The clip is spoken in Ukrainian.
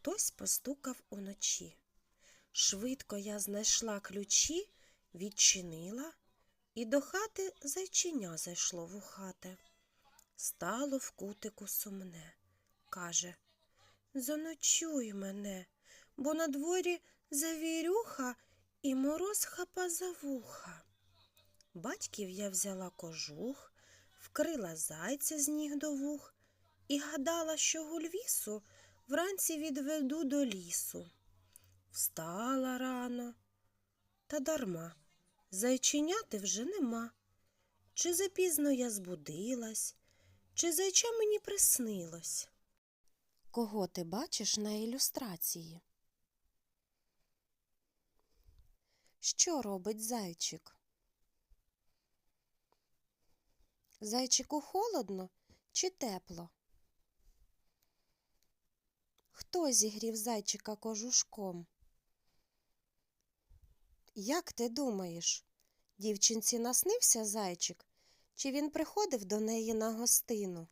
Хтось постукав уночі. Швидко я знайшла ключі, відчинила, і до хати зайчиня зайшло вухате. Стало в кутику сумне. Каже Заночуй мене, бо на дворі завірюха і мороз хапа за вуха. Батьків я взяла кожух, вкрила зайця з ніг до вух і гадала, що гульвісу вранці відведу до лісу. Встала рано, та дарма, зайченяти вже нема. Чи запізно я збудилась, чи зайча мені приснилось? Кого ти бачиш на ілюстрації? Що робить зайчик? Зайчику холодно чи тепло? Хто зігрів зайчика кожушком? Як ти думаєш, дівчинці наснився зайчик, чи він приходив до неї на гостину?